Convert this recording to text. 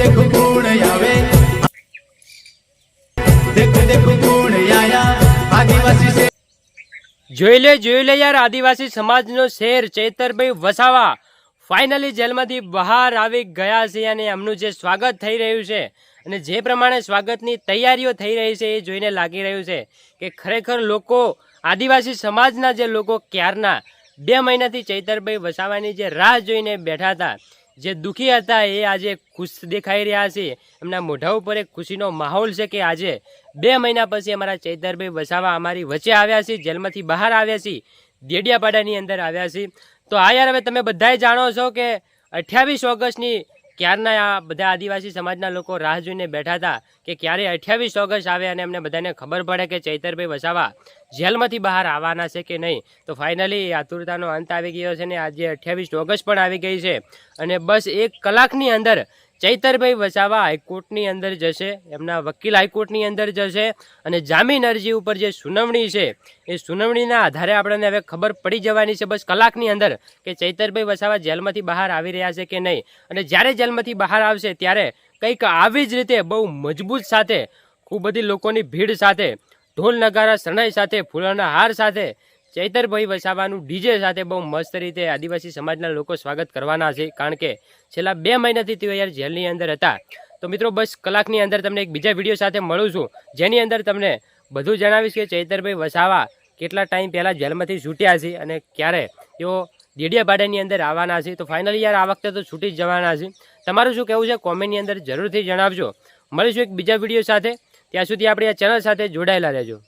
દેખ કોણ આવે દેખ દેખ કોણ આયા આદિવાસી સે જોઈ લે જોઈ લે યાર, આદિવાસી સમાજનો શેર ચેતરભાઈ વસાવા. ફાઇનલી જેલમાંથી બહાર આવી ગયા છે અને એમનું જે સ્વાગત થઈ રહ્યું છે અને જે પ્રમાણે સ્વાગતની તૈયારીઓ થઈ રહી છે એ જોઈને લાગી રહ્યું છે કે ખરેખર લોકો, આદિવાસી સમાજના જે લોકો ક્યારના, બે મહિનાથી ચૈતરભાઈ વસાવાની જે રાહ જોઈને બેઠા હતા જે દુઃખી હતા એ આજે ખુશ દેખાઈ રહ્યા છે. એમના મોઢા ઉપર એક ખુશીનો માહોલ છે કે આજે બે મહિના પછી અમારા ચૈતરભાઈ વસાવા અમારી વચ્ચે આવ્યા છે, જેલમાંથી બહાર આવ્યા છે, દેડિયાપાડાની અંદર આવ્યા છે. તો આ યાર, હવે તમે બધાએ જાણો છો કે અઠ્યાવીસ ઓગસ્ટની ક્યારના આ બધા આદિવાસી સમાજના લોકો રાહ જોઈને બેઠા હતા કે ક્યારે અઠ્યાવીસ ઓગસ્ટ આવે અને એમને બધાને ખબર પડે કે ચૈતરભાઈ વસાવા જેલમાંથી બહાર આવવાના છે કે નહીં? તો ફાઇનલી આતુરતાનો અંત આવી ગયો છે ને આજે અઠ્યાવીસ ઓગસ્ટ પણ આવી ગઈ છે. અને બસ એક કલાકની અંદર ચૈતરભાઈ વસાવા હાઈકોર્ટની અંદર જશે, એમના વકીલ હાઈકોર્ટની અંદર જશે અને જામીન અરજી ઉપર જે સુનાવણી છે, એ સુનાવણીના આધારે આપણને હવે ખબર પડી જવાની છે બસ કલાકની અંદર કે ચૈતરભાઈ વસાવા જેલમાંથી બહાર આવી રહ્યા છે કે નહીં. અને જ્યારે જેલમાંથી બહાર આવશે ત્યારે કંઈક આવી જ રીતે બહુ મજબૂત સાથે ખૂબ બધી લોકોની ભીડ સાથે, ઢોલ નગારા, શરણાઈ સાથે, ફૂલોના હાર સાથે ચૈતરભાઈ વસાવાનું ડીજે સાથે બહુ મસ્ત રીતે આદિવાસી સમાજના લોકો સ્વાગત કરવાના છે, કારણ કે છેલ્લા બે મહિનાથી તેઓ યાર જેલની અંદર હતા. તો મિત્રો, બસ કલાકની અંદર તમને એક બીજા વીડિયો સાથે મળું છું, જેની અંદર તમને બધું જણાવીશ કે ચૈતરભાઈ વસાવા કેટલા ટાઈમ પહેલાં જેલમાંથી છૂટ્યા છે અને ક્યારે તેઓ દેડિયાપાડાની અંદર આવવાના છે. તો ફાઇનલી યાર આ વખતે તો છૂટી જવાના છે. તમારું શું કહેવું છે? કોમેન્ટની અંદર જરૂરથી જણાવજો. મળીશું એક બીજા વીડિયો સાથે. ત્યાં સુધી આપણે આ ચેનલ સાથે જોડાયેલા રહેજો.